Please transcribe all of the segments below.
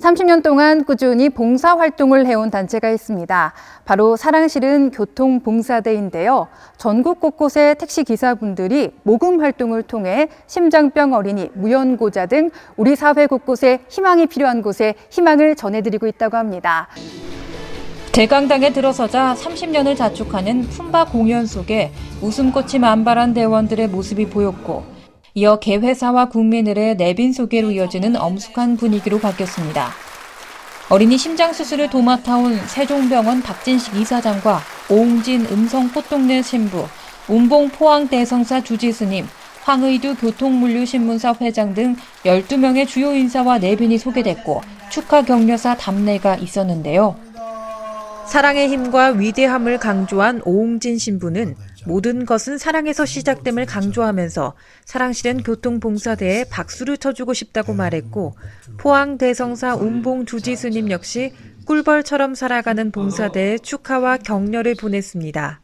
30년 동안 꾸준히 봉사 활동을 해온 단체가 있습니다. 바로 사랑실은 교통봉사대인데요. 전국 곳곳의 택시 기사분들이 모금 활동을 통해 심장병 어린이, 무연고자 등 우리 사회 곳곳에 희망이 필요한 곳에 희망을 전해드리고 있다고 합니다. 대강당에 들어서자 30년을 자축하는 품바 공연 속에 웃음꽃이 만발한 대원들의 모습이 보였고 이어 개회사와 국민들의 내빈 소개로 이어지는 엄숙한 분위기로 바뀌었습니다. 어린이 심장 수술을 도맡아온 세종병원 박진식 이사장과 오웅진 음성 꽃동네 신부, 운봉 포항 대성사 주지스님, 황의두 교통물류신문사 회장 등 12명의 주요 인사와 내빈이 소개됐고 축하 격려사 답례가 있었는데요. 사랑의 힘과 위대함을 강조한 오웅진 신부는 모든 것은 사랑에서 시작됨을 강조하면서 사랑실은 교통봉사대에 박수를 쳐주고 싶다고 말했고 포항 대성사 운봉 주지스님 역시 꿀벌처럼 살아가는 봉사대에 축하와 격려를 보냈습니다.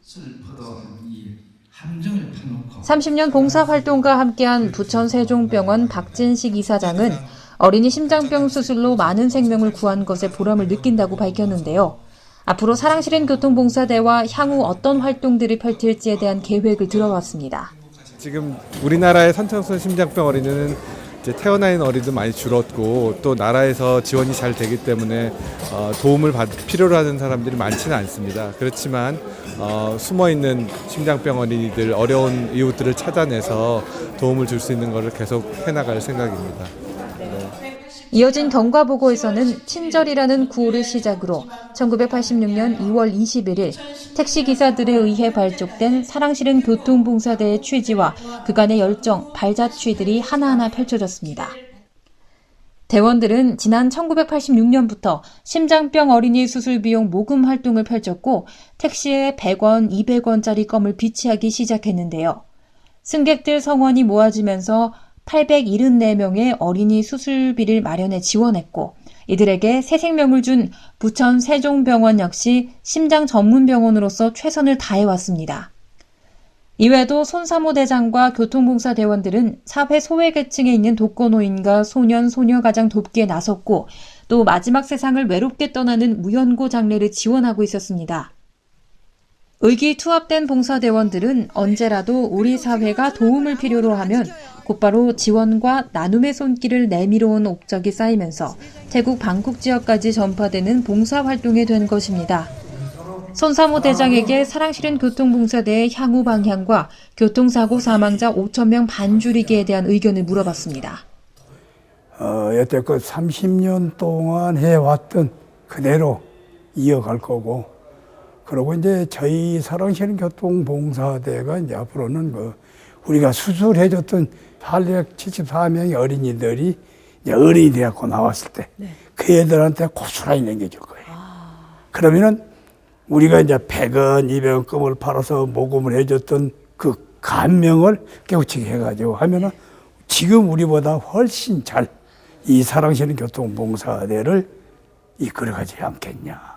30년 봉사활동과 함께한 부천 세종병원 박진식 이사장은 어린이 심장병 수술로 많은 생명을 구한 것에 보람을 느낀다고 밝혔는데요. 앞으로 사랑실은 교통봉사대와 향후 어떤 활동들을 펼칠지에 대한 계획을 들어봤습니다. 지금 우리나라의 선천성 심장병 어린이는 이제 태어나 있는 어린이도 많이 줄었고 또 나라에서 지원이 잘 되기 때문에 어, 도움을 받, 필요로 하는 사람들이 많지는 않습니다. 그렇지만 어, 숨어 있는 심장병 어린이들 어려운 이웃들을 찾아내서 도움을 줄 수 있는 것을 계속 해나갈 생각입니다. 이어진 경과 보고에서는 친절이라는 구호를 시작으로 1986년 2월 21일 택시 기사들에 의해 발족된 사랑실은 교통봉사대의 취지와 그간의 열정, 발자취들이 하나하나 펼쳐졌습니다. 대원들은 지난 1986년부터 심장병 어린이 수술 비용 모금 활동을 펼쳤고 택시에 100원, 200원짜리 껌을 비치하기 시작했는데요. 승객들 성원이 모아지면서 874명의 어린이 수술비를 마련해 지원했고 이들에게 새 생명을 준 부천 세종병원 역시 심장 전문 병원으로서 최선을 다해왔습니다. 이외에도 손사모 대장과 교통봉사 대원들은 사회 소외계층에 있는 독거노인과 소년, 소녀 가장 돕기에 나섰고 또 마지막 세상을 외롭게 떠나는 무연고 장례를 지원하고 있었습니다. 의기투합된 봉사대원들은 언제라도 우리 사회가 도움을 필요로 하면 곧바로 지원과 나눔의 손길을 내밀어 온 옵적이 쌓이면서 태국 방콕 지역까지 전파되는 봉사활동이 된 것입니다. 손사모 대장에게 사랑실은 교통봉사대의 향후 방향과 교통사고 사망자 5천명 반 줄이기에 대한 의견을 물어봤습니다. 어, 여태껏 30년 동안 해왔던 그대로 이어갈 거고, 그리고 이제 저희 사랑시는 교통봉사대가 이제 앞으로는 그 우리가 수술해줬던 874명의 어린이들이 이제 어린이 돼갖고 나왔을 때그 애들한테 고스란히 남겨줄 거예요. 그러면은 우리가 이제 100원, 200원 껌을 팔아서 모금을 해줬던 그 감명을 깨우치게 해가지고 하면은 지금 우리보다 훨씬 잘 이 사랑시는 교통봉사대를 이끌어가지 않겠냐.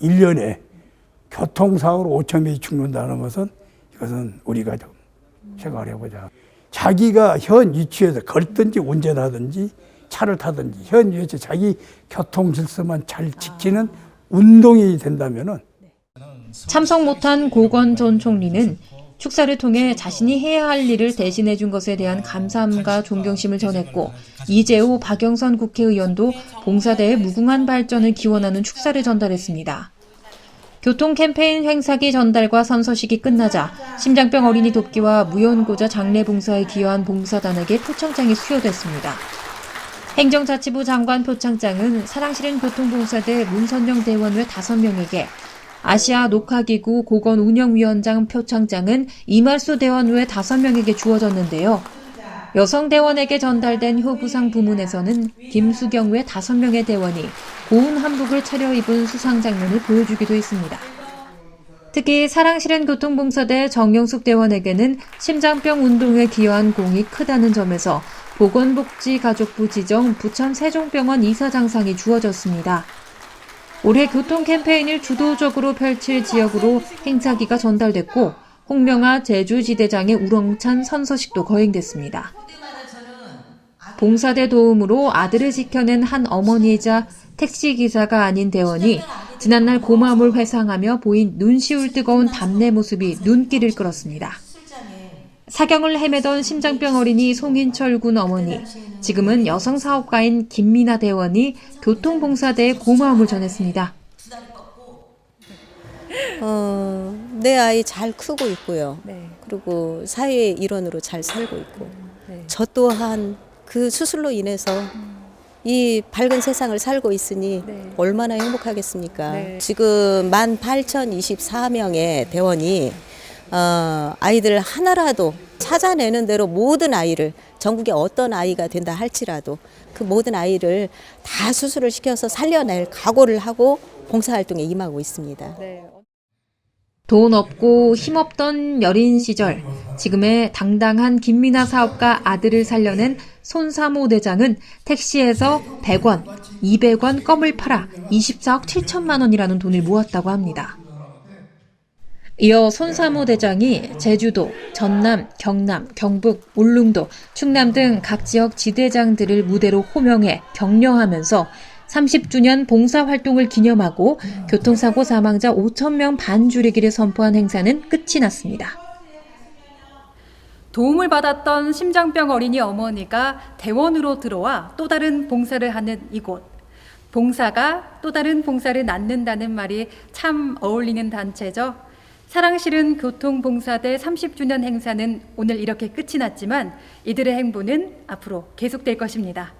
일 1년에 교통사고로 5천 명이 죽는다는 것은 이것은 우리가 좀 생각을 해보자. 자기가 현 위치에서 걸든지 운전하든지 차를 타든지 현 위치에 자기 교통 질서만 잘 지키는 운동이 된다면은 참석 못한 고건 전 총리는 축사를 통해 자신이 해야 할 일을 대신해 준 것에 대한 감사함과 존경심을 전했고 이재호 박영선 국회의원도 봉사대의 무궁한 발전을 기원하는 축사를 전달했습니다. 교통 캠페인 행사기 전달과 선서식이 끝나자 심장병 어린이 돕기와 무연고자 장례 봉사에 기여한 봉사단에게 표창장이 수여됐습니다. 행정자치부 장관 표창장은 사랑실은 교통봉사대 문선영 대원 외 5명에게 아시아 녹화기구 고건 운영위원장 표창장은 이말수 대원 외 5명에게 주어졌는데요. 여성 대원에게 전달된 효부상 부문에서는 김수경 외 5명의 대원이 고운 한복을 차려입은 수상 장면을 보여주기도 했습니다. 특히 사랑실은 교통봉사대 정영숙 대원에게는 심장병 운동에 기여한 공이 크다는 점에서 보건복지가족부 지정 부천 세종병원 이사장상이 주어졌습니다. 올해 교통 캠페인을 주도적으로 펼칠 지역으로 행사기가 전달됐고 홍명아 제주지대장의 우렁찬 선서식도 거행됐습니다. 봉사대 도움으로 아들을 지켜낸 한 어머니이자 택시기사가 아닌 대원이 지난날 고마움을 회상하며 보인 눈시울 뜨거운 답내 모습이 눈길을 끌었습니다. 사경을 헤매던 심장병 어린이 송인철 군 어머니, 지금은 여성 사업가인 김미나 대원이 교통봉사대에 고마움을 전했습니다. 어, 내 아이 잘 크고 있고요. 그리고 사회의 일원으로 잘 살고 있고. 저 또한 그 수술로 인해서 이 밝은 세상을 살고 있으니 얼마나 행복하겠습니까? 지금 18,024명의 대원이 어, 아이들 하나라도 찾아내는 대로 모든 아이를 전국에 어떤 아이가 된다 할지라도 그 모든 아이를 다 수술을 시켜서 살려낼 각오를 하고 봉사활동에 임하고 있습니다. 돈 없고 힘없던 여린 시절, 지금의 당당한 김미나 사업가 아들을 살려낸 손사모 대장은 택시에서 100원, 200원 껌을 팔아 24억 7천만 원이라는 돈을 모았다고 합니다. 이어 손사모 대장이 제주도, 전남, 경남, 경북, 울릉도, 충남 등 각 지역 지대장들을 무대로 호명해 격려하면서 30주년 봉사활동을 기념하고 교통사고 사망자 5천명 반 줄이기를 선포한 행사는 끝이 났습니다. 도움을 받았던 심장병 어린이 어머니가 대원으로 들어와 또 다른 봉사를 하는 이곳. 봉사가 또 다른 봉사를 낳는다는 말이 참 어울리는 단체죠. 사랑실은 교통봉사대 30주년 행사는 오늘 이렇게 끝이 났지만 이들의 행보는 앞으로 계속될 것입니다.